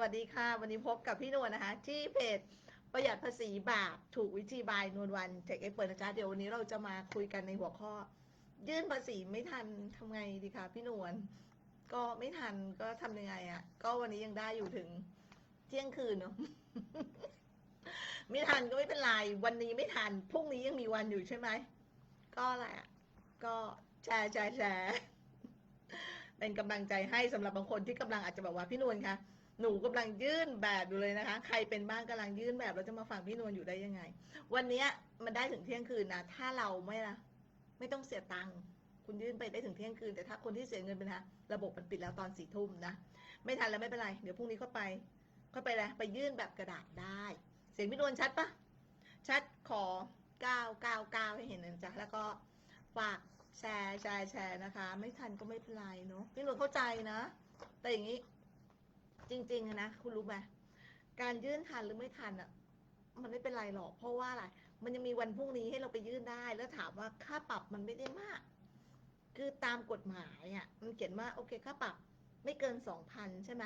วัสดีค่ะ วันนี้พบกับพี่นวลนะคะ ที่เพจประหยัดภาษีบาปถูกวิธีบายนวลวันเทคเอ็กเปิดนะจ๊ะเดี๋ยววันนี้เราจะมาคุยกันในหัวข้อ ยื่นภาษีไม่ทันทำไงดีคะพี่นวลก็ไม่ทันก็ทำยังไงอะ่ะ ก็วันนี้ยังได้อยู่ถึงเที่ยงคืนเนาะไม่ทันก็ไม่เป็นไรวันนี้ไม่ทันพรุ่งนี้ยังมีวันอยู่ใช่ไหมก็แหละก็แชร์แชร์แชร์เป็นกำลังใจให้สำหรับบางคนที่กำลังอาจจะบอกว่าพี่นวลคะ หนูกำลังยื่นแบบอยู่เลยนะคะ ใครเป็นบ้างกำลังยื่นแบบเราจะมาฟังพี่นวลอยู่ได้ยังไง วันนี้มันได้ถึงเที่ยงคืนนะถ้าเราไม่ละไม่ต้องเสียตังค์คุณยื่นไปได้ถึงเที่ยงคืนแต่ถ้าคนที่เสียเงินไปนะระบบมันปิดแล้วตอนสี่ทุ่มนะไม่ทันแล้วไม่เป็นไร เดี๋ยวพรุ่งนี้เข้าไปเข้าไปแล้วไปยื่นแบบกระดาษได้ เสียงพี่นวลชัดปะชัดขอเก้าเก้าเก้าให้เห็นนะจ๊ะแล้วก็ฝากแชร์แชร์แชร์นะคะ ไม่ทันก็ไม่เป็นไรเนาะพี่นวลเข้าใจนะ แต่อย่างนี้ จริงๆนะคุณรู้ไหมการยื่นทันหรือไม่ทันอะ มันไม่เป็นไรหรอก เพราะว่าอะไร มันยังมีวันพรุ่งนี้ให้เราไปยื่นได้ แล้วถามว่าค่าปรับมันไม่ได้มาก คือตามกฎหมายอะ มันเขียนว่าโอเคค่าปรับไม่เกินสองพันใช่ไหม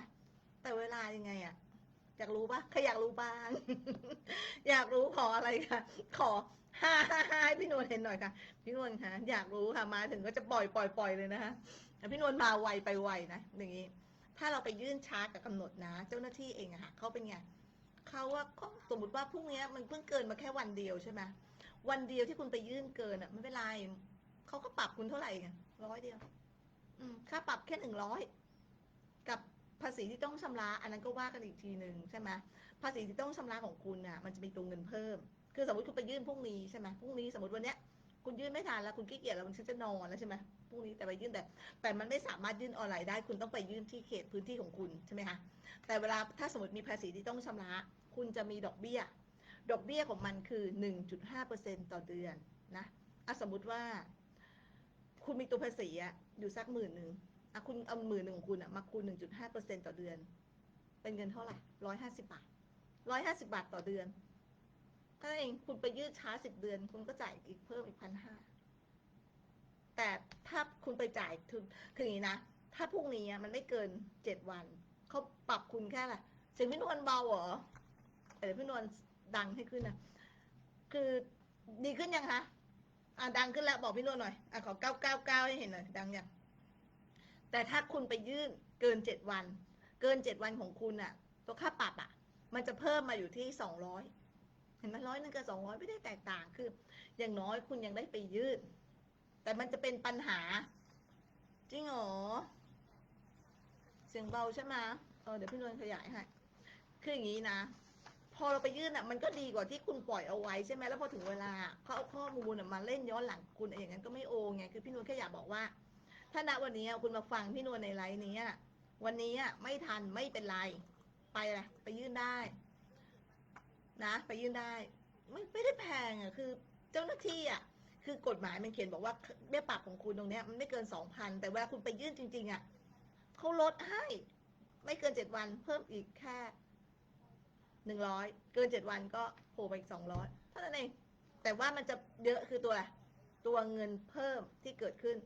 แต่เวลายังไงอะอยากรู้ปะใครอยากรู้บ้าง อยากรู้ขออะไรคะ ขอห้าห้าห้าพี่นวลเห็นหน่อยค่ะ พี่นวลคะอยากรู้ค่ะ มาถึงก็จะปล่อยปล่อยปล่อยเลยนะคะพี่นวลมาไวไปไวนะ อย่างนี้ ถ้าเราไปยื่นช้ากับกำหนดนะ เจ้าหน้าที่เองอะค่ะเขาเป็นไงเขาว่าก็สมมติว่าพรุ่งนี้มันเพิ่งเกินมาแค่วันเดียวใช่ไหมวันเดียวที่คุณไปยื่นเกินอะไม่เป็นไรเขาก็ปรับคุณเท่าไหร่กันร้อยเดียว อืมค่าปรับแค่หนึ่งร้อยกับภาษีที่ต้องชำระ อันนั้นก็ว่ากันอีกทีหนึ่งใช่ไหมภาษีที่ต้องชำระของคุณน่ะ มันจะมีตัวเงินเพิ่ม คือสมมติคุณไปยื่นพรุ่งนี้ใช่ไหมพรุ่งนี้สมมติวันเนี้ยคุณยื่นไม่ทันแล้วคุณขี้เกียจแล้วมันฉันจะนอนแล้วใช่ไหม พรุ่งนี้แต่ไปยื่นแต่ แต่มันไม่สามารถยื่นออนไลน์ได้ คุณต้องไปยื่นที่เขตพื้นที่ของคุณใช่ไหมคะแต่เวลาถ้าสมมติมีภาษีที่ต้องชำระ คุณจะมีดอกเบี้ย ดอกเบี้ยของมันคือ 1.5%ต่อเดือนนะอะสมมุติว่า คุณมีตัวภาษีอะอยู่สักหมื่นหนึ่งอะคุณเอาหมื่นหนึ่งของคุณอะมาคูณ 1.5%ต่อเดือน เป็นเงินเท่าไหร่ร้อยห้าสิบบาทร้อยห้าสิบาทต่อเดือนถ้าเองคุณไปยืดช้าสิบเดือน คุณก็จ่ายอีกเพิ่มอีกพันห้า แต่ถ้าคุณไปจ่ายคืออย่างนี้นะ ถ้าพรุ่งนี้มันไม่เกินเจ็ดวัน เขาปรับคุณแค่ละ เสียงพี่นวลเบาเหรอเดี๋ยวพี่นวลดังให้ขึ้นนะ คือดีขึ้นยังคะอะดังขึ้นแล้วบอกพี่นวลหน่อย อะขอเก้าเก้าเก้าให้เห็นหน่อย ดังยัง แต่ถ้าคุณไปยื่นเกินเจ็ดวัน เกินเจ็ดวันของคุณอะตัวค่าปรับอะ มันจะเพิ่มมาอยู่ที่สองร้อยเห็นไหมร้อยนึงกับสองร้อยไม่ได้แตกต่างคือ อย่างน้อยคุณยังได้ไปยื่น แต่มันจะเป็นปัญหา จริงเหรอ เสียงเบาใช่ไหมเออเดี๋ยวพี่นวลขยายให้ คืออย่างนี้นะ พอเราไปยื่นอะ มันก็ดีกว่าที่คุณปล่อยเอาไว้ใช่ไหมแล้วพอถึงเวลาเขาเอาข้อมูลมาเล่นย้อนหลังคุณอย่างนั้นก็ไม่โอไง คือพี่นวลแค่อยากบอกว่า ถ้าณวันนี้คุณมาฟังพี่นวลในไลน์นี้วันนี้ไม่ทันไม่เป็นไร ไปละไปยื่นได้ นะ ไปยื่นได้ ไม่ไม่ได้แพงอะ คือ เจ้าหน้าที่อะ คือกฎหมายมันเขียนบอกว่าเบี้ยปรับของคุณตรงนี้มันไม่เกินสองพันแต่เวลาคุณไปยื่นจริง ๆอะเขาลดให้ ไม่เกินเจ็ดวัน เพิ่มอีกแค่หนึ่งร้อยเกินเจ็ดวันก็โผล่ไปอีกสองร้อยเท่านั้นเองแต่ว่ามันจะเยอะคือตัวอะไรตัวเงินเพิ่มที่เกิดขึ้น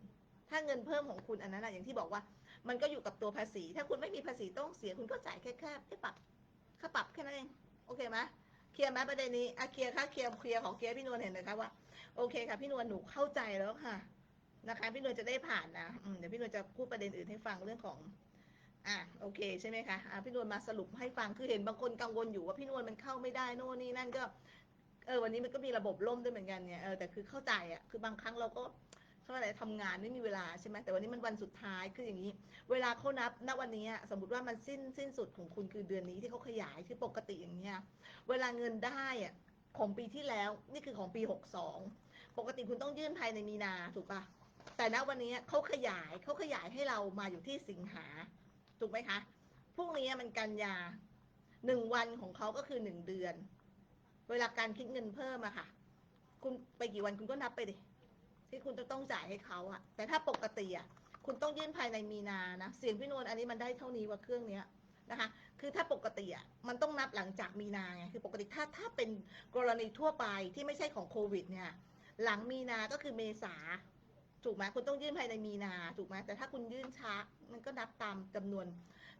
ถ้าเงินเพิ่มของคุณอันนั้นอะอย่างที่บอกว่า มันก็อยู่กับตัวภาษี ถ้าคุณไม่มีภาษีต้องเสียคุณก็จ่ายแค่แค่ไม่ปรับค่าปรับแค่นั้นเองโอเคไหมเคลียร์ไหมประเด็นนี้อะเคลียร์ค่ะเคลียร์เคลียร์ของเคลียร์พี่นวลเห็นเลยครับว่า โอเคค่ะ พี่นวลหนูเข้าใจแล้วค่ะ นะคะ พี่นวลจะได้ผ่านนะเดี๋ยวพี่นวลจะพูดประเด็นอื่นให้ฟังเรื่องของ อะโอเคใช่ไหมคะอะพี่นวลมาสรุปให้ฟังคือเห็นบางคนกังวลอยู่ว่าพี่นวลมันเข้าไม่ได้โน่นนี่นั่นก็เออวันนี้มันก็มีระบบล่มด้วยเหมือนกันเนี่ยเออแต่คือเข้าใจอะคือบางครั้งเราก็เขาอะไรทำงานไม่มีเวลาใช่ไหมแต่วันนี้มันวันสุดท้ายคืออย่างนี้ เวลาเขานับณวันนี้อะสมมติว่ามันสิ้นสิ้นสุดของคุณคือเดือนนี้ที่เขาขยายคือปกติอย่างเงี้ยเวลาเงินได้อะของปีที่แล้วนี่คือของปีหกสอง ปกติคุณต้องยื่นภายในมีนาถูกปะแต่ณวันนี้เขาขยายเขาขยายให้เรามาอยู่ที่สิงหา ถูกไหมคะพรุ่งนี้มันกันยาหนึ่งวันของเขาก็คือหนึ่งเดือน เวลาการคิดเงินเพิ่มอะค่ะ คุณไปกี่วันคุณก็นับไปดิที่คุณจะต้องจ่ายให้เขาอะแต่ถ้าปกติอะคุณต้องยื่นภายในมีนานะเสียงพี่นวลอันนี้มันได้เท่านี้ว่าเครื่องเนี้ยนะคะ คือถ้าปกติอะมันต้องนับหลังจากมีนาไงคือปกติถ้าถ้าเป็นกรณีทั่วไปที่ไม่ใช่ของโควิดเนี่ย หลังมีนาก็คือเมษาถูกไหมคุณต้องยื่นภายในมีนาถูกไหมแต่ถ้าคุณยื่นช้ามันก็นับตามจำนวน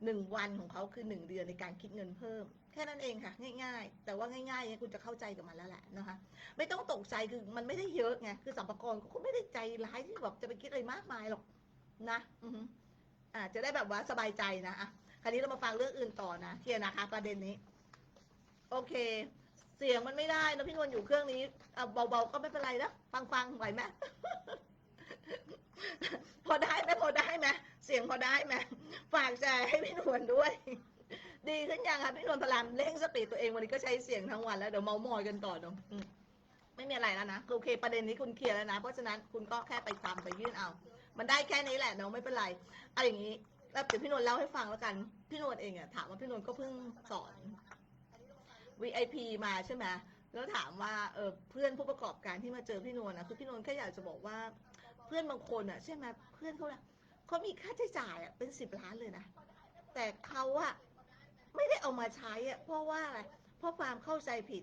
หนึ่งวันของเขาคือหนึ่งเดือนในการคิดเงินเพิ่ม แค่นั้นเองค่ะ ง่าย ๆ แต่ว่าง่ายๆเนี่ยคุณจะเข้าใจกับมันแล้วแหละนะคะ ไม่ต้องตกใจคือมันไม่ได้เยอะไงคือสัมภาระก็ไม่ได้ใจร้ายที่แบบจะไปคิดอะไรมากมายหรอกนะอืออ่าจะได้แบบว่าสบายใจนะอะคราวนี้เรามาฟังเรื่องอื่นต่อนะเคลียนะคะ ประเด็นนี้ โอเค สียงมันไม่ได้นะพี่นวลอยู่เครื่องนี้เบาๆก็ไม่เป็นไรนะฟังฟังๆไหวไหมพอได้ไหมพอได้ไหมเสียงพอได้ไหมฝากแชร์ให้พี่นวลด้วย ดีขึ้นยังคะพี่นวลพลามเร่งสปีดตัวเองวันนี้ก็ใช้เสียงทั้งวันแล้วเดี๋ยวเมามอยกันต่อเนอะอืมไม่มีอะไรแล้วนะโอเค ประเด็นนี้คุณเคลียร์แล้วนะ เพราะฉะนั้นคุณก็แค่ไปทำไปยื่นเอา มันได้แค่นี้แหละเนาะไม่เป็นไรเอาอย่างนี้แล้วเดี๋ยวพี่นวลเล่าให้ฟังแล้วกัน พี่นวลเองอะถามว่าพี่นวลก็เพิ่งสอน VIP มาใช่ไหมแล้วถามว่าเออเพื่อนผู้ประกอบการที่มาเจอพี่นวลนะคือพี่นวลแค่อยากจะบอกว่าเพื่อนบางคนอะใช่ไหมเพื่อนเขาเนี่ยเขามีค่าใช้จ่ายอะเป็นสิบล้านเลยนะแต่เขาอะไม่ได้เอามาใช้อะเพราะว่าอะไรเพราะความเข้าใจผิด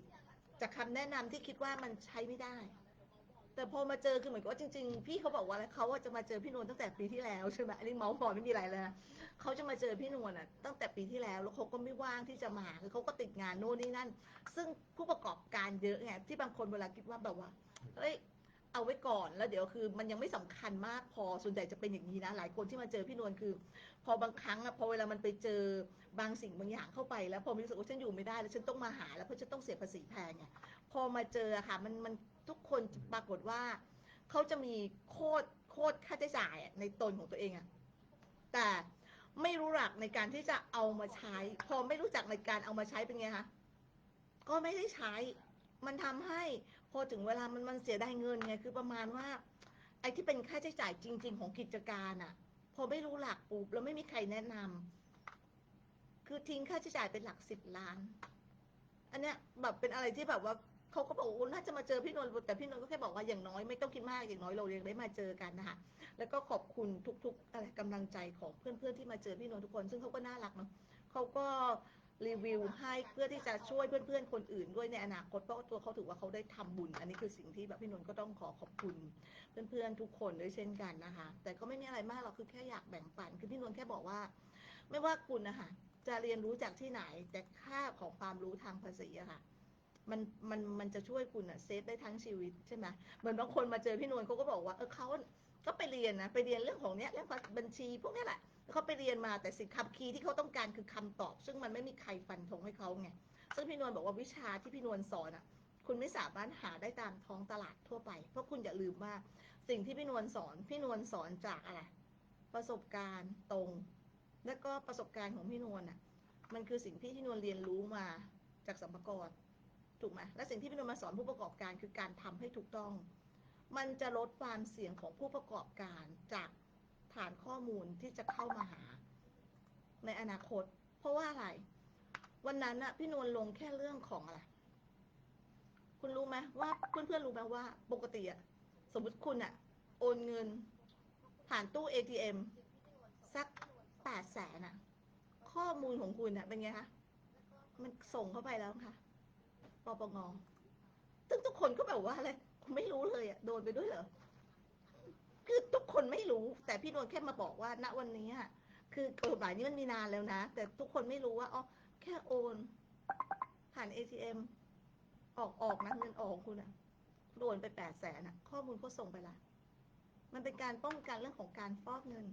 จากคำแนะนำที่คิดว่ามันใช้ไม่ได้ แต่พอมาเจอคือเหมือนกับว่าจริงๆ พี่เขาบอกว่าเขาจะมาเจอพี่นวลตั้งแต่ปีที่แล้วใช่ไหมอันนี้เมาส์มอยไม่มีอะไรเลยนะเขาจะมาเจอพี่นวลอะตั้งแต่ปีที่แล้วแล้วเขาก็ไม่ว่างที่จะมาคือเขาก็ติดงานโน่นนี่นั่น ซึ่งผู้ประกอบการเยอะไงที่บางคนเวลาคิดว่าแบบว่าเฮ้ยเอาไว้ก่อนแล้วเดี๋ยวคือมันยังไม่สำคัญมากพอส่วนใหญ่จะเป็นอย่างนี้นะหลายคนที่มาเจอพี่นวลคือ พอบางครั้งอะพอเวลามันไปเจอบางสิ่งบางอย่างเข้าไปแล้วพอมีรู้สึกว่าฉันอยู่ไม่ได้แล้วฉันต้องมาหาแล้วเพราะฉันต้องเสียภาษีแพงไงพอมาเจอค่ะมันมัน ทุกคนปรากฏว่าเขาจะมีโคตรโคตรค่าใช้จ่ายในตนของตัวเองอะแต่ไม่รู้หลักในการที่จะเอามาใช้ พอไม่รู้จักในการเอามาใช้เป็นไงคะก็ไม่ได้ใช้ มันทำให้พอถึงเวลามันมันเสียดายเงินไงคือประมาณว่า ไอ้ที่เป็นค่าใช้จ่ายจริง ๆ ของกิจการอะพอไม่รู้หลักปุ๊บแล้วไม่มีใครแนะนำคือทิ้งค่าใช้จ่ายเป็นหลักสิบล้าน อันเนี้ยแบบเป็นอะไรที่แบบว่า เขาก็บอกว่าน่าจะมาเจอพี่นนท์แต่พี่นนท์ก็แค่บอกว่าอย่างน้อยไม่ต้องคิดมากอย่างน้อยเรายังได้มาเจอกันนะคะแล้วก็ขอบคุณทุกๆอะไรกำลังใจของเพื่อนๆที่มาเจอพี่นนท์ทุกคน ซึ่งเขาก็น่ารักเนาะเขาก็รีวิวให้เพื่อที่จะช่วยเพื่อนๆ คนอื่นด้วยในอนาคตเพราะว่าตัวเขาถือว่าเขาได้ทำบุญ อันนี้คือสิ่งที่แบบพี่นนท์ก็ต้องขอขอบคุณ เพื่อนๆทุกคนด้วยเช่นกันนะคะ แต่ก็ไม่มีอะไรมากหรอกคือแค่อยากแบ่งปัน คือพี่นวลแค่บอกว่า ไม่ว่าคุณนะคะจะเรียนรู้จากที่ไหนแต่ค่าของความรู้ทางภาษีอะค่ะ มันมันมันจะช่วยคุณอะเซฟได้ทั้งชีวิตใช่ไหมเหมือนบางคนมาเจอพี่นวลเขาก็บอกว่าเออเขาก็ไปเรียนนะไปเรียนเรื่องของเนี้ยเรื่องบัญชีพวกนี้แหละแล้วเขาไปเรียนมาแต่สิ่งคำคีย์ที่เขาต้องการคือคำตอบ ซึ่งมันไม่มีใครฟันธงให้เขาไงซึ่งพี่นวลบอกว่าวิชาที่พี่นวลสอนอะคุณไม่สามารถหาได้ตามท้องตลาดทั่วไป เพราะคุณอย่าลืมว่าสิ่งที่พี่นวลสอน พี่นวลสอนจากอะไร ประสบการณ์ตรง และก็ประสบการณ์ของพี่นวลน่ะ มันคือสิ่งที่พี่นวลเรียนรู้มาจากสัมภาระ ถูกไหมและสิ่งที่พี่นวลมาสอนผู้ประกอบการคือการทำให้ถูกต้อง มันจะลดความเสี่ยงของผู้ประกอบการจากฐานข้อมูลที่จะเข้ามาหา ในอนาคต เพราะว่าอะไร วันนั้นน่ะพี่นวลลงแค่เรื่องของอะไร คุณรู้ไหมว่าเพื่อนๆรู้ไหมว่าปกติอะสมมติคุณอะโอนเงิน ผ่านตู้ ATM สักแปดแสนอะข้อมูลของคุณอะเป็นไงคะ มันส่งเข้าไปแล้วค่ะ ปปงซึ่งทุกคนก็แบบว่าอะไรไม่รู้เลยอะโดนไปด้วยเหรอคือทุกคนไม่รู้ แต่พี่นวลแค่มาบอกว่า ณวันนี้อะคือกฎหมายนี้มันมีนานแล้วนะ แต่ทุกคนไม่รู้ว่าอ๋อแค่โอน ผ่าน ATM ออกออกนะเงินออกคุณอะโดนไปแปดแสนอะข้อมูลก็ส่งไปละมันเป็นการป้องกันเรื่องของการฟอกเงิน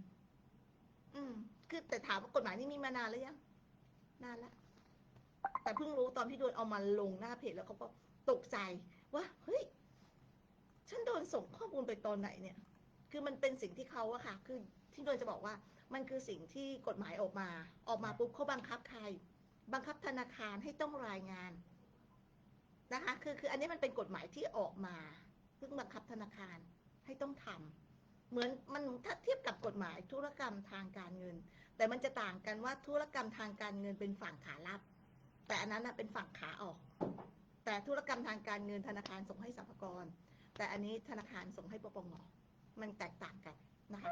อืม คือแต่ถามว่ากฎหมายนี้มีมานานหรือยัง นานละ แต่เพิ่งรู้ตอนพี่โดนเอามาลงหน้าเพจแล้วเขาก็ตกใจว่าเฮ้ยฉันโดนส่งข้อมูลไปตอนไหนเนี่ย คือมันเป็นสิ่งที่เขาอะค่ะ คือที่โดนจะบอกว่า มันคือสิ่งที่กฎหมายออกมา ออกมาปุ๊บเขาบังคับใคร บังคับธนาคารให้ต้องรายงานนะคะ คือคืออันนี้มันเป็นกฎหมายที่ออกมาเพิ่งบังคับธนาคารให้ต้องทำเหมือนมันถ้าเทียบกับกฎหมายธุรกรรมทางการเงิน แต่มันจะต่างกันว่าธุรกรรมทางการเงินเป็นฝั่งขารับ แต่อันนั้นเป็นฝั่งขาออก แต่ธุรกรรมทางการเงินธนาคารส่งให้สรรพากร แต่อันนี้ธนาคารส่งให้ปปงมันแตกต่างกันนะคะ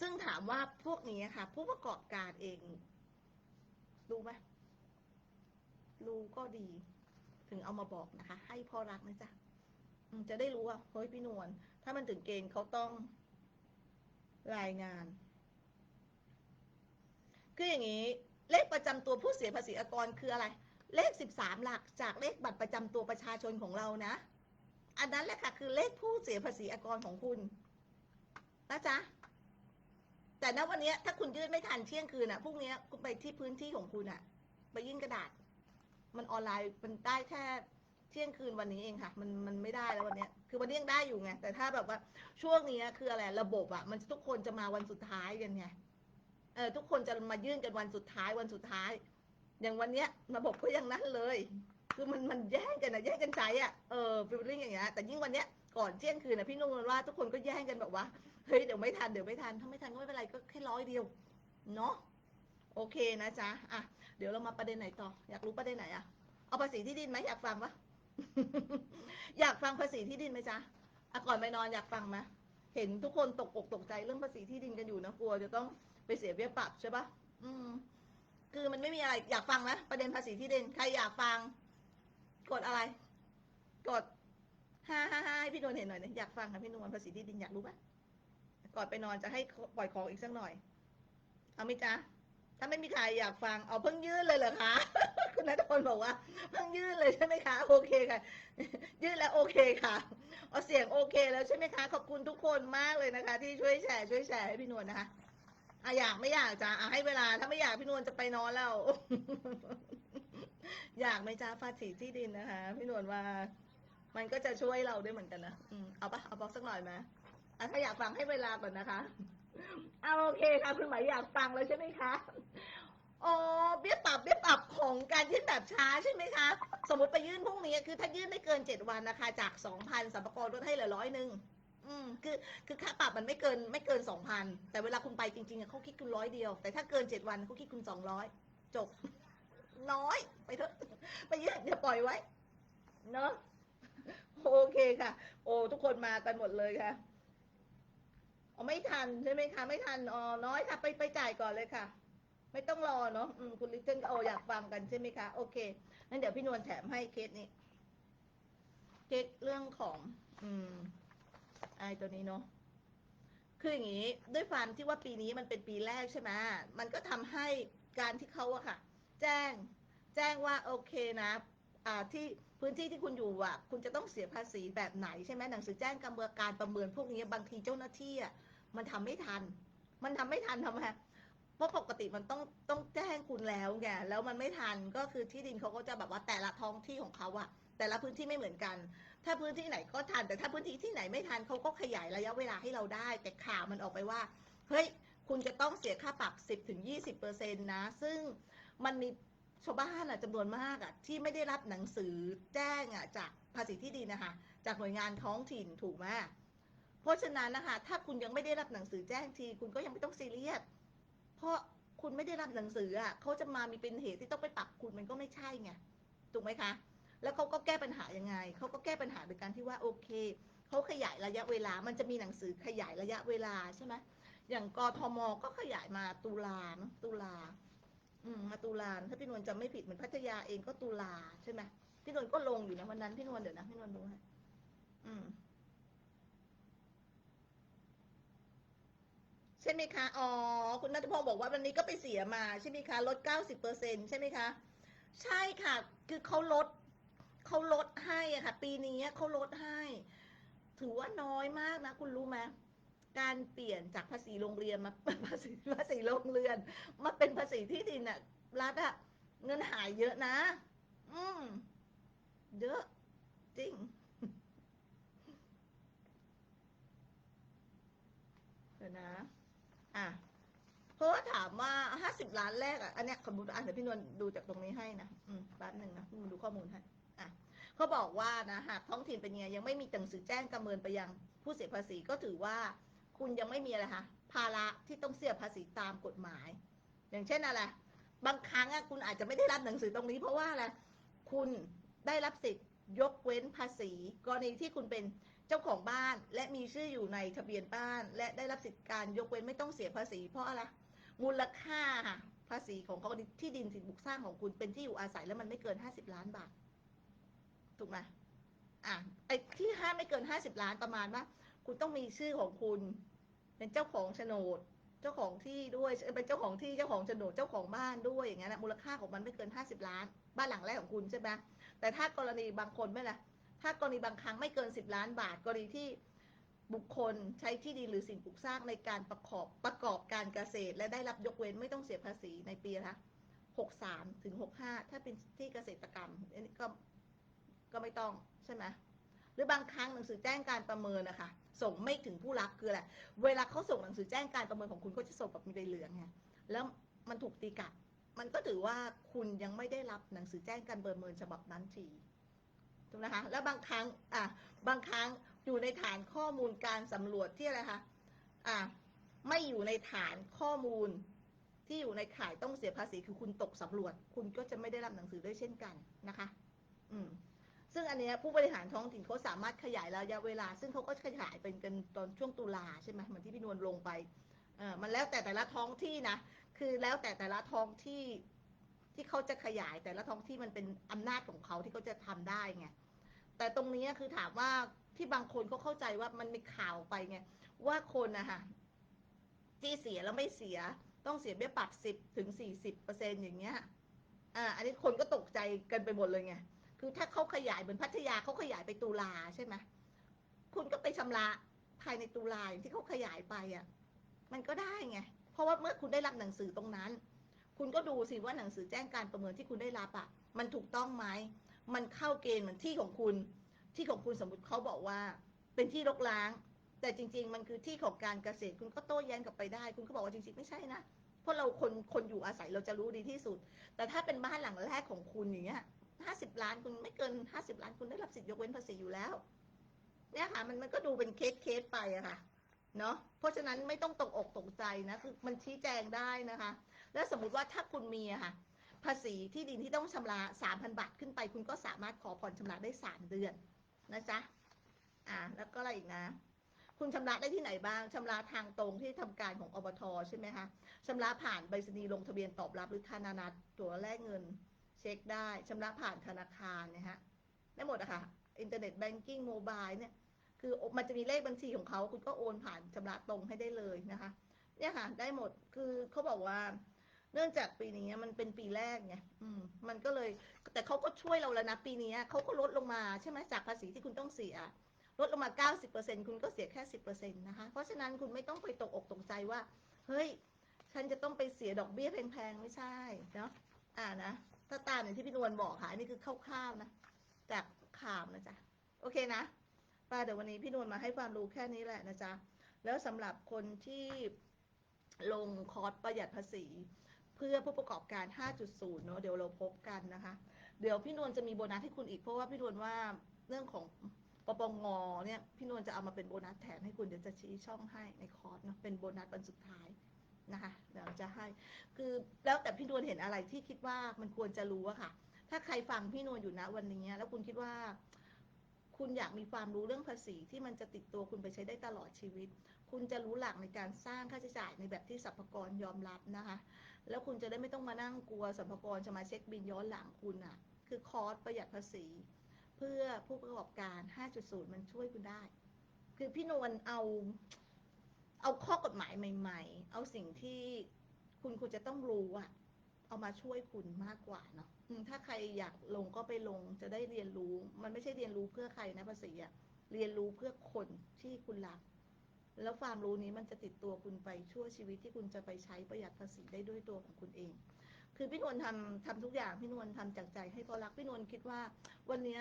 ซึ่งถามว่าพวกนี้ค่ะ ผู้ประกอบการเองรู้ไหมรู้ก็ดี ถึงเอามาบอกนะคะ ให้พ่อรักนะจ๊ะจะได้รู้ว่าเฮ้ยพี่นวลถ้ามันถึงเกณฑ์เขาต้องรายงาน คืออย่างนี้ เลขประจำตัวผู้เสียภาษีอากรคืออะไร เลข 13 หลักจากเลขบัตรประจำตัวประชาชนของเรานะ อันนั้นแหละค่ะคือเลขผู้เสียภาษีอากรของคุณนะจ๊ะแต่ณวันนี้ถ้าคุณยื่นไม่ทันเที่ยงคืนอะพรุ่งนี้คุณไปที่พื้นที่ของคุณอะ ไปยื่นกระดาษ มันออนไลน์มันได้แค่เที่ยงคืนวันนี้เองค่ะ มันมันไม่ได้แล้ววันนี้คือวันนี้ยังได้อยู่ไงแต่ถ้าแบบว่าช่วงนี้คืออะไรระบบอะ มันทุกคนจะมาวันสุดท้ายกันไง เออทุกคนจะมายื่นกันวันสุดท้ายวันสุดท้าย อย่างวันเนี้ยระบบก็ยังนั้นเลย คือมันมันแย่งกันนะแย่งกันใจอะเออฟิลลิ่งอย่างเงี้ยแต่ยิ่งวันเนี้ยก่อนเที่ยงคืนนะพี่นุ่งว่าทุกคนก็แย่งกันแบบว่าเฮ้ยเดี๋ยวไม่ทันเดี๋ยวไม่ทันถ้าไม่ทันก็ไม่เป็นไรก็แค่ร้อยเดียวเนาะโอเคนะจ๊ะอะเดี๋ยวเรามาประเด็นไหนต่อ อยากรู้ประเด็นไหนอะเอาภาษีที่ดินไหมอยากฟังปะอยากฟังภาษีที่ดินไหมจ๊ะอะก่อนไปนอนอยากฟังไหมเห็นทุกคนตกอกตกใจเรื่องภาษีที่ดินกันอยู่นะกลัวจะต้อง ไปเสียเบี้ยปรับใช่ปะอืม คือมันไม่มีอะไรอยากฟังไหมประเด็นภาษีที่ดินใครอยากฟัง กดอะไร กดห้าห้าห้าให้พี่นวลเห็นหน่อยนะอยากฟังค่ะพี่นวลภาษีที่ดินอยากรู้ปะก่อนไปนอนจะให้ปล่อยของอีกสักหน่อย เอาไหมจ๊ะถ้าไม่มีใครอยากฟัง เอาเพิ่งยื่นเลยเหรอคะ คุณนัทพลบอกว่า เพิ่งยื่นเลยใช่ไหมคะ โอเคค่ะ ยื่นแล้วโอเคค่ะเอาเสียงโอเค แล้วใช่ไหมคะ ขอบคุณทุกคนมากเลยนะคะ ที่ช่วยแชร์ช่วยแชร์ให้พี่นวลนะคะ อะอยากไม่อยากจ้ะอะให้เวลา ถ้าไม่อยากพี่นวลจะไปนอนแล้ว อยากไหมจ้าภาษีที่ดินนะคะ พี่นวลว่า มันก็จะช่วยเราด้วยเหมือนกันนะอืมเอาปะเอาบอกสักหน่อยไหมอะถ้าอยากฟังให้เวลาก่อนนะคะเอาโอเคค่ะคุณหมายอยากฟังแล้วใช่ไหมคะอ๋อเบี้ยปรับเบี้ยปรับของการยื่นแบบช้าใช่ไหมคะ สมมติไปยื่นพรุ่งนี้คือถ้ายื่นไม่เกินเจ็ดวันนะคะ จากสองพันสัมปกรลดให้เหลือร้อยหนึ่ง อืมคือคือค่าปรับมันไม่เกินไม่เกินสองพันแต่เวลาคุณไปจริงๆอะเขาคิดคุณร้อยเดียว แต่ถ้าเกินเจ็ดวันเขาคิดคุณสองร้อยจบ น้อยไปเถอะไปเยื่นอย่าปล่อยไว้ เนาะโอเคค่ะ โอ้ทุกคนมากันหมดเลยค่ะอ๋อไม่ทันใช่ไหมคะ ไม่ทันอ๋อน้อยค่ะไปไปจ่ายก่อนเลยค่ะ ไม่ต้องรอเนาะอืมคุณลิตเติ้ลก็โออยากฟังกันใช่ไหมคะโอเคงั้นเดี๋ยวพี่นวลแถมให้เคสนี้เคสเรื่องของ อืม ไอตัวนี้เนาะคืออย่างนี้ ด้วยความที่ว่าปีนี้มันเป็นปีแรกใช่ไหมมันก็ทำให้การที่เขาอะค่ะ แจ้งแจ้งว่าโอเคนะอ่าที่พื้นที่ที่คุณอยู่อะ คุณจะต้องเสียภาษีแบบไหนใช่ไหมหนังสือแจ้งกำเนิดการประเมินพวกนี้บางทีเจ้าหน้าที่อะมันทำไม่ทัน มันทำไม่ทันทำไมเพราะปกติมันต้องต้องแจ้งคุณแล้วไงแล้วมันไม่ทันก็คือที่ดินเขาก็จะแบบว่าแต่ละท้องที่ของเขาอะแต่ละพื้นที่ไม่เหมือนกัน ถ้าพื้นที่ไหนก็ทัน แต่ถ้าพื้นที่ที่ไหนไม่ทันเขาก็ขยายระยะเวลาให้เราได้ แต่ข่าวมันออกไปว่า เฮ้ย คุณจะต้องเสียค่าปรับ 10-20%นะ ซึ่งมันมีชาวบ้านอะจำนวนมากอะที่ไม่ได้รับหนังสือแจ้งอะจากภาษีที่ดินนะคะ จากหน่วยงานท้องถิ่นถูกไหมเพราะฉะนั้นนะคะ ถ้าคุณยังไม่ได้รับหนังสือแจ้งที คุณก็ยังไม่ต้องซีเรียสเพราะคุณไม่ได้รับหนังสืออะเขาจะมามีเป็นเหตุที่ต้องไปปรับคุณมันก็ไม่ใช่ไงถูกไหมคะ แล้วเขาก็แก้ปัญหายังไงเขาก็แก้ปัญหาโดยการที่ว่าโอเคเขาขยายระยะเวลา มันจะมีหนังสือขยายระยะเวลาใช่ไหมอย่างกทมก็ขยายมาตุลาเนอะตุลาอืมมาตุลาถ้าพี่นวลจำไม่ผิดเหมือนพัทยาเองก็ตุลาใช่ไหมพี่นวลก็ลงอยู่นะวันนั้นพี่นวลเดี๋ยวนะพี่นวลดูให้อืมใช่ไหมคะ อ๋อ คุณนัทพงศ์บอกว่าวันนี้ก็ไปเสียมาใช่ไหมคะ ลดเก้าสิบเปอร์เซ็นใช่ไหมคะ ใช่ค่ะ คือเขาลด เขาลดให้อะค่ะ ปีนี้เขาลดให้ ถือว่าน้อยมากนะ คุณรู้ไหมการเปลี่ยนจากภาษีโรงเรียนมาภาษีภาษีโรงเรือน มาเป็นภาษีที่ดินอะรัฐอะเงินหายเยอะนะ อืมเยอะ จริงเดี๋ยวนะ อะเพราะว่าถามว่าห้าสิบล้านแรกอะ อันเนี้ยสมมติอะเดี๋ยวพี่นวลดูจากตรงนี้ให้นะ อืมแป๊บหนึ่งนะพี่นวลดูข้อมูลให้ เขาบอกว่านะหากท้องถิ่นเป็นยังไงยังไม่มีหนังสือแจ้งกำเนินไปยังผู้เสียภาษีก็ถือว่าคุณยังไม่มีอะไรคะภาระที่ต้องเสียภาษีตามกฎหมาย อย่างเช่นอะไรบางครั้งอะคุณอาจจะไม่ได้รับหนังสือตรงนี้ เพราะว่าอะไรคุณได้รับสิทธิ์ยกเว้นภาษี กรณีที่คุณเป็นเจ้าของบ้าน และมีชื่ออยู่ในทะเบียนบ้าน และได้รับสิทธิ์การยกเว้นไม่ต้องเสียภาษี เพราะอะไรมูลค่าภาษีของที่ดินสินบุกสร้างของคุณเป็นที่อยู่อาศัยแล้วมันไม่เกินห้าสิบล้านบาท ถูกไหมอะไอ้ที่ห้าไม่เกินห้าสิบล้านประมาณว่า คุณต้องมีชื่อของคุณ เป็นเจ้าของโฉนด เจ้าของที่ด้วยเป็นเจ้าของที่เจ้าของโฉนดเจ้าของบ้านด้วยอย่างเงี้ยนะมูลค่าของมันไม่เกินห้าสิบล้าน บ้านหลังแรกของคุณใช่ไหมแต่ถ้ากรณีบางคนไม่ละถ้ากรณีบางครั้งไม่เกินสิบล้านบาทกรณีที่บุคคลใช้ที่ดินหรือสิ่งปลูกสร้างในการประกอบประกอบการเกษตร และได้รับยกเว้นไม่ต้องเสียภาษีในปีละหกสามถึงหกห้าถ้าเป็นที่เกษตรกรรมอันนี้ก็ ก็ไม่ต้องใช่ไหมหรือบางครั้งหนังสือแจ้งการประเมินนะคะส่งไม่ถึงผู้รับคืออะไรเวลาเขาส่งหนังสือแจ้งการประเมินของคุณก็จะส่งแบบมีใบเหลืองไงแล้วมันถูกตีกลับ มันก็ถือว่าคุณยังไม่ได้รับหนังสือแจ้งการประเมินฉบับนั้นทีถูกนะคะแล้วบางครั้งอะบางครั้งอยู่ในฐานข้อมูลการสำรวจที่อะไรคะอะไม่อยู่ในฐานข้อมูลที่อยู่ในข่ายต้องเสียภาษีคือคุณตกสำรวจ คุณก็จะไม่ได้รับหนังสือด้วยเช่นกันนะคะ อืม ซึ่งอันเนี้ยผู้บริหารท้องถิ่นเขาสามารถขยายระยะเวลา ซึ่งเขาก็ขยายเป็นกันตอนช่วงตุลาใช่ไหมเหมือนที่พี่นวลลงไปเออมันแล้วแต่แต่ละท้องที่นะ คือแล้วแต่แต่ละท้องที่ที่เขาจะขยายแต่ละท้องที่มันเป็นอำนาจของเขาที่เขาจะทำได้ไง แต่ตรงนี้คือถามว่าที่บางคนเขาเข้าใจว่ามันมีข่าวไปไงว่าคนนะคะที่เสียแล้วไม่เสียต้องเสียเบี้ยปรับสิบถึงสี่สิบเปอร์เซ็นอย่างเงี้ย อ่า อันนี้คนก็ตกใจกันไปหมดเลยไง คือถ้าเขาขยายเหมือนพัทยาเขาขยายไปตุลาใช่ไหมคุณก็ไปชำระภายในตุลาอย่างที่เขาขยายไปอะ มันก็ได้ไง เพราะว่าเมื่อคุณได้รับหนังสือตรงนั้น คุณก็ดูสิว่าหนังสือแจ้งการประเมินที่คุณได้รับอะ มันถูกต้องไหม มันเข้าเกณฑ์เหมือนที่ของคุณ ที่ของคุณสมมติเขาบอกว่า เป็นที่รกร้าง แต่จริง ๆ มันคือที่ของการเกษตร คุณก็โต้แย้งกลับไปได้ คุณก็บอกว่าจริงๆไม่ใช่นะ เพราะเราคนคนอยู่อาศัยเราจะรู้ดีที่สุด แต่ถ้าเป็นบ้านหลังแรกของคุณอย่างเงี้ย ห้าสิบล้านคุณไม่เกินห้าสิบล้านคุณได้รับสิทธิยกเว้นภาษีอยู่แล้ว เนี่ยค่ะ มันมันก็ดูเป็นเคสเคสไปอะค่ะเนาะเพราะฉะนั้นไม่ต้องตกอกตกใจนะคือมันชี้แจงได้นะคะ แล้วสมมุติว่าถ้าคุณมีอะค่ะ ภาษีที่ดินที่ต้องชำระสามพันบาทขึ้นไป คุณก็สามารถขอผ่อนชำระได้สามเดือนนะจ๊ะอ่าแล้วก็อะไรอีกนะ คุณชำระได้ที่ไหนบ้างชำระทางตรงที่ทำการของอบทใช่ไหมคะชำระผ่านใบสนีลงทะเบียนตอบรับหรือธนานัดตัวแลกเงิน ช็คได้ชำระผ่านธนาคารนะฮะได้หมดอะค่ะอินเทอร์เน็ตแบงกิ้งโมบายเนี่ยคือมันจะมีเลขบัญชีของเขาคุณก็โอนผ่านชำระตรงให้ได้เลยนะคะเนี่ยค่ะ ได้หมดคือเขาบอกว่า เนื่องจากปีนี้มันเป็นปีแรกไงอืม มันก็เลย แต่เขาก็ช่วยเราแล้วนะปีนี้เขาก็ลดลงมาใช่ไหมจากภาษีที่คุณต้องเสีย ลดลงมา 90%คุณก็เสียแค่ 10%นะคะ เพราะฉะนั้นคุณไม่ต้องไปตกอกตกใจว่า เฮ้ย ฉันจะต้องไปเสียดอกเบี้ยแพงๆ ไม่ใช่เนาะอ่านะ ถ้าตามอย่างที่พี่นวลบอกค่ะอันนี้คือคร่าวๆนะ จากข่าวนะจ๊ะ โอเคนะป้าเดี๋ยววันนี้พี่นวลมาให้ความรู้แค่นี้แหละนะจ๊ะ แล้วสำหรับคนที่ลงคอร์สประหยัดภาษีเพื่อผู้ประกอบการ 5.0 เนาะเดี๋ยวเราพบกันนะคะ เดี๋ยวพี่นวลจะมีโบนัสให้คุณอีก เพราะว่าพี่นวลว่าเรื่องของปปงเนี่ยพี่นวลจะเอามาเป็นโบนัสแถมให้คุณเดี๋ยวจะชี้ช่องให้ในคอร์สเนาะเป็นโบนัสวันสุดท้าย นะคะเดี๋ยวจะให้คือแล้วแต่พี่นวลเห็นอะไรที่คิดว่ามันควรจะรู้อะค่ะ ถ้าใครฟังพี่นวลอยู่นะวันนี้แล้วคุณคิดว่า คุณอยากมีความรู้เรื่องภาษีที่มันจะติดตัวคุณไปใช้ได้ตลอดชีวิต คุณจะรู้หลักในการสร้างค่าใช้จ่ายในแบบที่สรรพากรยอมรับนะคะ แล้วคุณจะได้ไม่ต้องมานั่งกลัวสรรพากรจะมาเช็คบินย้อนหลังคุณอะคือคอร์สประหยัดภาษี เพื่อผู้ประกอบการ 5.0 มันช่วยคุณได้ คือพี่นวลเอา เอาข้อกฎหมายใหม่ ๆ เอาสิ่งที่คุณควรจะต้องรู้อะเอามาช่วยคุณมากกว่าเนาะถ้าใครอยากลงก็ไปลงจะได้เรียนรู้ มันไม่ใช่เรียนรู้เพื่อใครนะภาษีอะเรียนรู้เพื่อคนที่คุณรัก แล้วความรู้นี้มันจะติดตัวคุณไปชั่วชีวิตที่คุณจะไปใช้ประหยัดภาษีได้ด้วยตัวของคุณเอง คือพี่นวลทำทำทุกอย่างพี่นวลทำจากใจให้เพราะรักพี่นวลคิดว่า วันนี้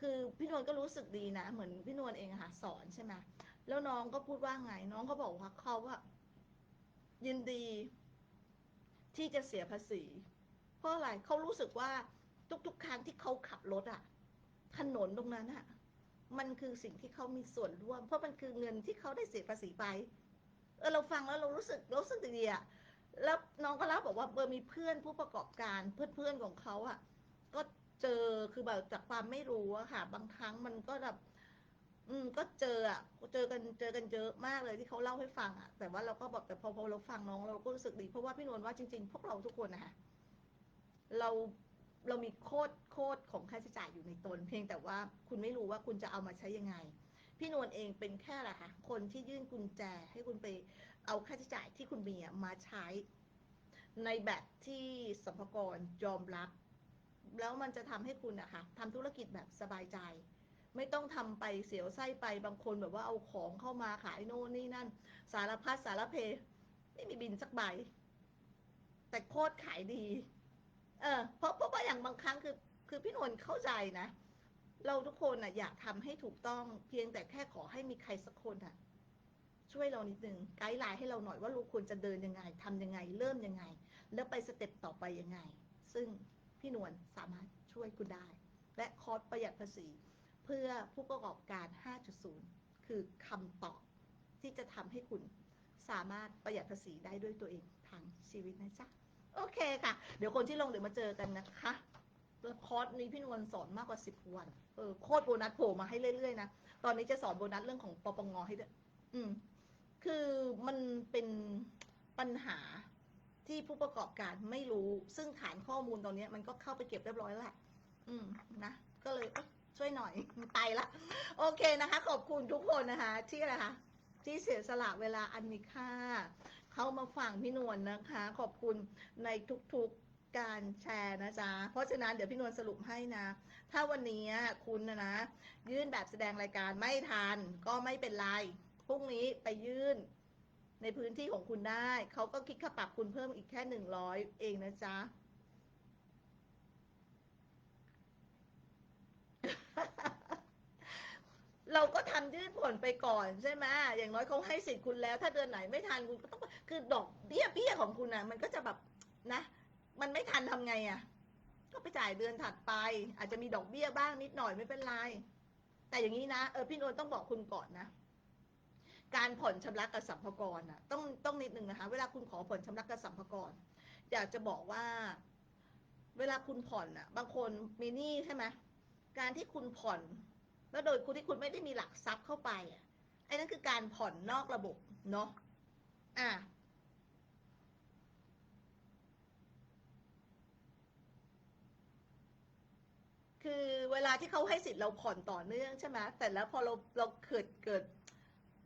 คือพี่นวลก็รู้สึกดีนะ เหมือนพี่นวลเองค่ะสอนใช่ไหม แล้วน้องก็พูดว่าไง น้องก็บอกว่าเขาอะยินดี ที่จะเสียภาษี เพราะอะไรเขารู้สึกว่าทุกๆ ครั้งที่เขาขับรถอะถนนตรงนั้นอะมันคือสิ่งที่เขามีส่วนร่วม เพราะมันคือเงินที่เขาได้เสียภาษีไป เออเราฟังแล้วเรารู้สึกรู้สึกดีอะแล้วน้องก็เล่าบอกว่าเบอร์มีเพื่อนผู้ประกอบการเพื่อนๆของเขาอะก็เจอคือแบบจากความไม่รู้อะค่ะ บางครั้งมันก็แบบ อืมก็เจออะเจอกันเจอกันเยอะมากเลยที่เขาเล่าให้ฟังอะแต่ว่าเราก็บอกแต่พอพอเราฟังน้องเราก็รู้สึกดี เพราะว่าพี่นวลว่าจริง ๆ พวกเราทุกคนนะคะเราเรามีโคตรโคตรของค่าใช้จ่ายอยู่ในตน เพียงแต่ว่าคุณไม่รู้ว่าคุณจะเอามาใช้ยังไง พี่นวลเองเป็นแค่แหละค่ะคนที่ยื่นกุญแจให้คุณไปเอาค่าใช้จ่ายที่คุณมีมาใช้ ในแบบที่สรรพากรยอมรับ แล้วมันจะทำให้คุณอะค่ะทำธุรกิจแบบสบายใจ ไม่ต้องทำไปเสียวไส้ไปบางคนแบบว่าเอาของเข้ามาขายโน่นนี่นั่น สารพัดสารเพ ไม่มีบินสักใบ แต่โคตรขายดี เออเพราะเพราะว่าอย่างบางครั้งคือ คือพี่นวลเข้าใจนะ เราทุกคนน่ะ อยากทำให้ถูกต้องเพียงแต่แค่ขอให้มีใครสักคนอะ ช่วยเรานิดนึงไกด์ไลน์ให้เราหน่อยว่าเราควรจะเดินยังไงทำยังไง เริ่มยังไง แล้วไปสเต็ปต่อไปยังไง ซึ่งพี่นวลสามารถช่วยคุณได้ และคอร์สประหยัดภาษี เพื่อผู้ประกอบการ 5.0 คือคำตอบที่จะทำให้คุณสามารถประหยัดภาษีได้ด้วยตัวเองทางชีวิตนะจ๊ะ โอเคค่ะ เดี๋ยวคนที่ลงเดี๋ยวมาเจอกันนะคะคอร์สนี้พี่นวลสอนมากกว่า 10 วัน เออโคตรโบนัสโผล่มาให้เรื่อยๆนะ ตอนนี้จะสอนโบนัสเรื่องของปปงให้ด้วยอืม คือมันเป็นปัญหาที่ผู้ประกอบการไม่รู้ ซึ่งฐานข้อมูลตอนนี้มันก็เข้าไปเก็บเรียบร้อยแล้วแหละ อืม นะ ก็เลยเอ้ย ช่วยหน่อยไปละโอเคนะคะ ขอบคุณทุกคนนะคะ ที่อะไรคะที่เสียสละเวลาอันมีค่า เข้ามาฟังพี่นวลนะคะ ขอบคุณในทุกๆการแชร์นะจ๊ะ เพราะฉะนั้นเดี๋ยวพี่นวลสรุปให้นะ ถ้าวันนี้คุณนะนะยื่นแบบแสดงรายการไม่ทันก็ไม่เป็นไรพรุ่งนี้ไปยื่นในพื้นที่ของคุณได้ เขาก็คิดค่าปรับคุณเพิ่มอีกแค่หนึ่งร้อยเองนะจ๊ะ เราก็ทำยืดผ่อนไปก่อนใช่ไหมอย่างน้อยเขาให้สิทธิ์คุณแล้ว ถ้าเดือนไหนไม่ทันคุณก็ต้องคือดอกเบี้ยเบี้ยของคุณนะมันก็จะแบบนะ มันไม่ทันทำไงอะ่ะ ก็ไปจ่ายเดือนถัดไป อาจจะมีดอกเบี้ยบ้างนิดหน่อยไม่เป็นไรแต่อย่างนี้นะเออพี่นวลต้องบอกคุณก่อนนะการผ่อนชำระกับสัมภากระะต้องต้องนิดนึงนะคะ เวลาคุณขอผ่อนชำระกับสัมภากระอยากจะบอกว่า เวลาคุณผ่อนอะบางคนมีหนี้ใช่ไหม การที่คุณผ่อน แล้วโดยคุณที่คุณไม่ได้มีหลักทรัพย์เข้าไปอะไอ้นั่นคือการผ่อนนอกระบบเนาะอะคือเวลาที่เขาให้สิทธิ์เราผ่อนต่อเนื่องใช่ไหมแต่แล้วพอเราเราเกิดเกิด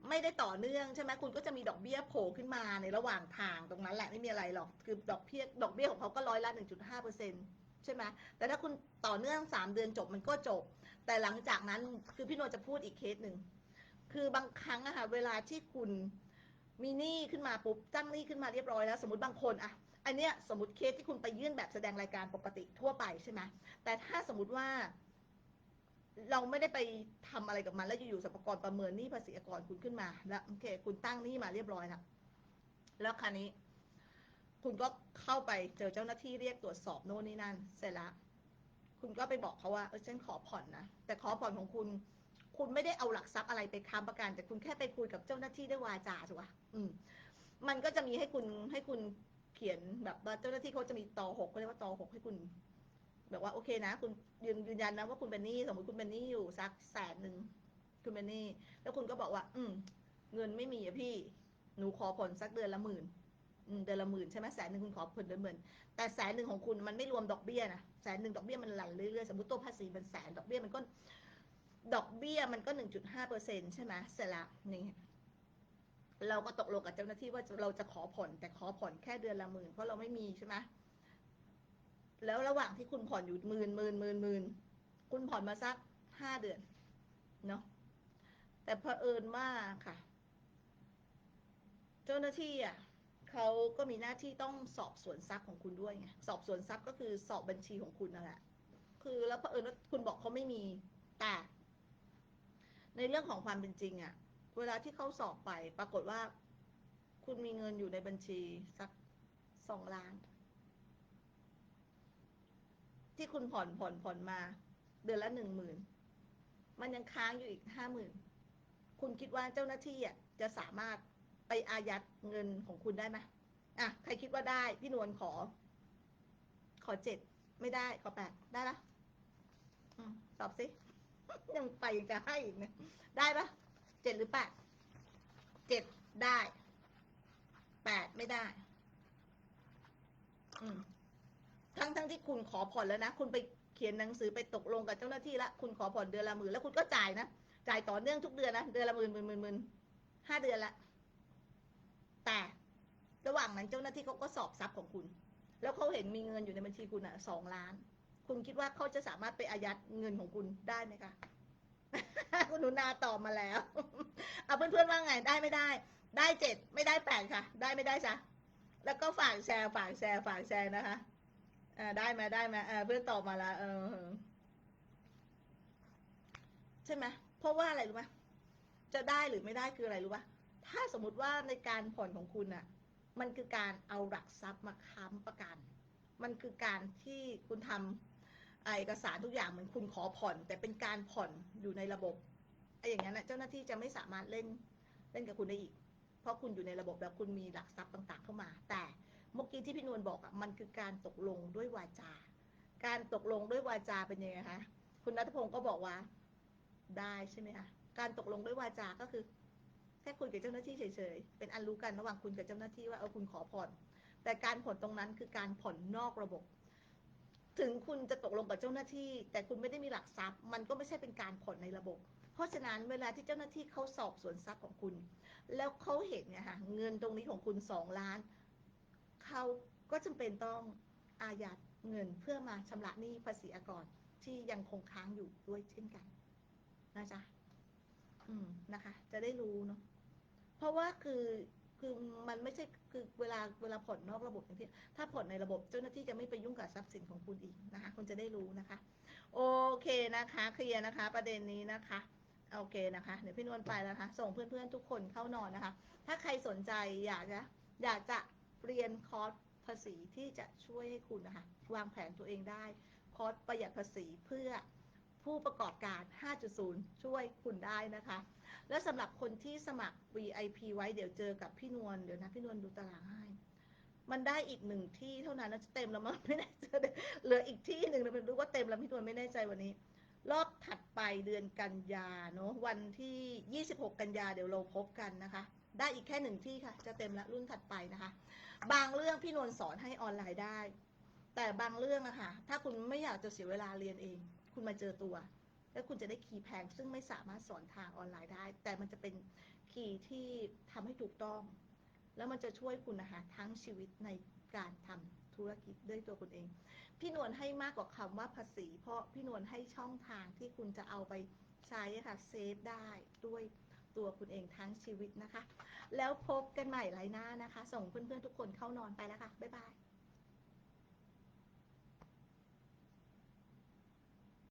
ไม่ได้ต่อเนื่องใช่ไหมคุณก็จะมีดอกเบี้ยโผล่ขึ้นมาในระหว่างทางตรงนั้นแหละไม่มีอะไรหรอกคือดอกเบี้ยดอกเบี้ยของเขาก็ร้อยละหนึ่งจุดห้าเปอร์เซ็นต์ ใช่ไหมแต่ถ้าคุณต่อเนื่องสามเดือนจบมันก็จบ แต่หลังจากนั้นคือพี่โนจะพูดอีกเคสหนึ่ง คือบางครั้งอะค่ะเวลาที่คุณมีหนี้ขึ้นมาปุ๊บตั้งหนี้ขึ้นมาเรียบร้อยแล้ว สมมติบางคนอะอันเนี้ยสมมติเคสที่คุณไปยื่นแบบแสดงรายการปกติทั่วไปใช่ไหมแต่ถ้าสมมติว่า เราไม่ได้ไปทำอะไรกับมัน แล้วอยู่ๆสรรพากรประเมินหนี้ภาษีอากรคุณขึ้นมา แล้วโอเค คุณตั้งหนี้มาเรียบร้อยแล้วแล้วคราวนี้ คุณก็เข้าไปเจอเจ้าหน้าที่เรียกตรวจสอบโน่นนี่นั่น เสร็จแล้วคุณก็ไปบอกเขาว่าเออฉันขอผ่อนนะแต่ขอผ่อนของคุณ คุณไม่ได้เอาหลักทรัพย์อะไรไปค้ำประกัน แต่คุณแค่ไปคุยกับเจ้าหน้าที่ด้วยวาจาถูกปะอืม มันก็จะมีให้คุณให้คุณเขียนแบบว่าเจ้าหน้าที่เขาจะมีตอหกเขาเรียกว่าตอหกให้คุณ แบบว่าโอเคนะ คุณยืนยืนยันนะว่าคุณเป็นหนี้สมมติคุณเป็นหนี้อยู่สักแสนหนึ่งคุณเป็นหนี้แล้วคุณก็บอกว่า อืม เงินไม่มีอะพี่ หนูขอผ่อนสักเดือนละหมื่น เดือนละหมื่นใช่ไหมแสนหนึ่งคุณขอผ่อนเดือนหมื่นแต่แสนหนึ่งของคุณมันไม่รวมดอกเบี้ยนะแสนหนึ่งดอกเบี้ยมันหลั่นเรื่อยๆสมมติตัวภาษีมันแสนดอกเบี้ยมันก็ดอกเบี้ยมันก็หนึ่งจุดห้าเปอร์เซ็นใช่ไหมเสร็จละนี่เราก็ตกลงกับเจ้าหน้าที่ว่าเราจะขอผ่อนแต่ขอผ่อนแค่เดือนละหมื่นเพราะเราไม่มีใช่ไหมแล้วระหว่างที่คุณผ่อนอยู่หมื่นหมื่นหมื่นหมื่นคุณผ่อนมาสักห้าเดือนเนาะแต่เผอิญว่าค่ะ เจ้าหน้าที่อะ เขาก็มีหน้าที่ต้องสอบสวนทรัพย์ของคุณด้วยไงสอบสวนทรัพย์ก็คือสอบบัญชีของคุณนั่นแหละ คือแล้วเผอิญว่าคุณบอกเขาไม่มีแต่ในเรื่องของความเป็นจริงอะเวลาที่เขาสอบไปปรากฏว่า คุณมีเงินอยู่ในบัญชีสักสองล้าน ที่คุณผ่อนผ่อนผ่อนมา เดือนละหนึ่งหมื่นมันยังค้างอยู่อีกห้าหมื่นคุณคิดว่าเจ้าหน้าที่อะจะสามารถ ไปอายัดเงินของคุณได้ไหมอะ ใครคิดว่าได้ พี่นวลขอ ขอเจ็ด ไม่ได้ ขอแปด ได้ปะตอบสิ ยังไปยังจะให้อีกนะ ได้ปะเจ็ดหรือแปด เจ็ดได้ แปดไม่ได้ อืม ทั้งทั้งที่คุณขอผ่อนแล้วนะ คุณไปเขียนหนังสือไปตกลงกับเจ้าหน้าที่ละ คุณขอผ่อนเดือนละหมื่นแล้วคุณก็จ่ายนะ จ่ายต่อเนื่องทุกเดือนนะ เดือนละหมื่นหมื่นหมื่นหมื่นห้าเดือนละ แต่ระหว่างนั้นเจ้าหน้าที่เขาก็สอบทรัพย์ของคุณ แล้วเขาเห็นมีเงินอยู่ในบัญชีคุณอะสองล้าน คุณคิดว่าเขาจะสามารถไปอายัดเงินของคุณได้ไหมคะคุณหนูนาตอบมาแล้ว เอาเพื่อนๆว่าไงได้ไม่ได้ ได้เจ็ดไม่ได้แปดค่ะ ได้ไม่ได้จ้ะแล้วก็ฝากแชร์ฝากแชร์ฝากแชร์นะคะอ่าได้ไหมได้ไหมอ่าเพื่อนตอบมาแล้วเออใช่ไหมเพราะว่าอะไรรู้ไหมจะได้หรือไม่ได้คืออะไรรู้ปะ ถ้าสมมุติว่าในการผ่อนของคุณอะมันคือการเอาหลักทรัพย์มาค้ำประกัน มันคือการที่คุณทำเอกสารทุกอย่างเหมือนคุณขอผ่อน แต่เป็นการผ่อนอยู่ในระบบไอ้อย่างนั้นนะเจ้าหน้าที่จะไม่สามารถเล่นเล่นกับคุณได้อีก เพราะคุณอยู่ในระบบแล้วคุณมีหลักทรัพย์ต่าง ๆ เข้ามา แต่เมื่อกี้ที่พี่นวลบอกอะมันคือการตกลงด้วยวาจา การตกลงด้วยวาจาเป็นยังไงคะคุณนัทพงศ์ก็บอกว่า ได้ใช่ไหมคะการตกลงด้วยวาจาก็คือ แค่คุยกับเจ้าหน้าที่เฉยๆ เป็นอันรู้กันระหว่างคุณกับเจ้าหน้าที่ว่าเออคุณขอผ่อน แต่การผ่อนตรงนั้นคือการผ่อนนอกระบบ ถึงคุณจะตกลงกับเจ้าหน้าที่ แต่คุณไม่ได้มีหลักทรัพย์ มันก็ไม่ใช่เป็นการผ่อนในระบบ เพราะฉะนั้นเวลาที่เจ้าหน้าที่เขาสอบสวนทรัพย์ของคุณ แล้วเขาเห็นเนี่ยค่ะเงินตรงนี้ของคุณสองล้านเขาก็จำเป็นต้องอายัดเงินเพื่อมาชำระหนี้ภาษีอากรที่ยังคงค้างอยู่ด้วยเช่นกันนะจ๊ะอืมนะคะ จะได้รู้เนาะ เพราะว่าคือคือมันไม่ใช่คือเวลาเวลาผ่อนนอกระบบอย่างที่ถ้าผ่อนในระบบเจ้าหน้าที่จะไม่ไปยุ่งกับทรัพย์สินของคุณอีกนะคะคุณจะได้รู้นะคะ โอเคนะคะเคลียร์นะคะ ประเด็นนี้นะคะโอเคนะคะ เดี๋ยวพี่นวลไปแล้วนะคะ ส่งเพื่อนๆทุกคนเข้านอนนะคะ ถ้าใครสนใจอยากจะอยากจะเรียนคอร์สภาษีที่จะช่วยให้คุณนะคะ วางแผนตัวเองได้ คอร์สประหยัดภาษีเพื่อผู้ประกอบการ 5.0 ช่วยคุณได้นะคะ และสำหรับคนที่สมัคร VIP ไว้เดี๋ยวเจอกับพี่นวลเดี๋ยวนะพี่นวลดูตารางให้ มันได้อีกหนึ่งที่เท่านั้นนะจะเต็มแล้วมั้งไม่แน่ใจเหลืออีกที่หนึ่งนะไม่รู้ว่าเต็มแล้วพี่นวลไม่แน่ใจวันนี้ รอบถัดไปเดือนกันยาเนาะวันที่ 26 กันยาเดี๋ยวเราพบกันนะคะ ได้อีกแค่หนึ่งที่ค่ะ จะเต็มละรุ่นถัดไปนะคะ บางเรื่องพี่นวลสอนให้ออนไลน์ได้ แต่บางเรื่องอะค่ะถ้าคุณไม่อยากจะเสียเวลาเรียนเอง คุณมาเจอตัว แล้วคุณจะได้คีย์แพง ซึ่งไม่สามารถสอนทางออนไลน์ได้ แต่มันจะเป็นคีย์ที่ทำให้ถูกต้อง แล้วมันจะช่วยคุณนะคะทั้งชีวิตในการทำธุรกิจด้วยตัวคุณเอง พี่นวลให้มากกว่าคำว่าภาษี เพราะพี่นวลให้ช่องทางที่คุณจะเอาไปใช้ค่ะเซฟได้ด้วยตัวคุณเองทั้งชีวิตนะคะ แล้วพบกันใหม่ไลน์หน้านะคะ ส่งเพื่อนๆทุกคนเข้านอนไปแล้วค่ะ บ๊ายบาย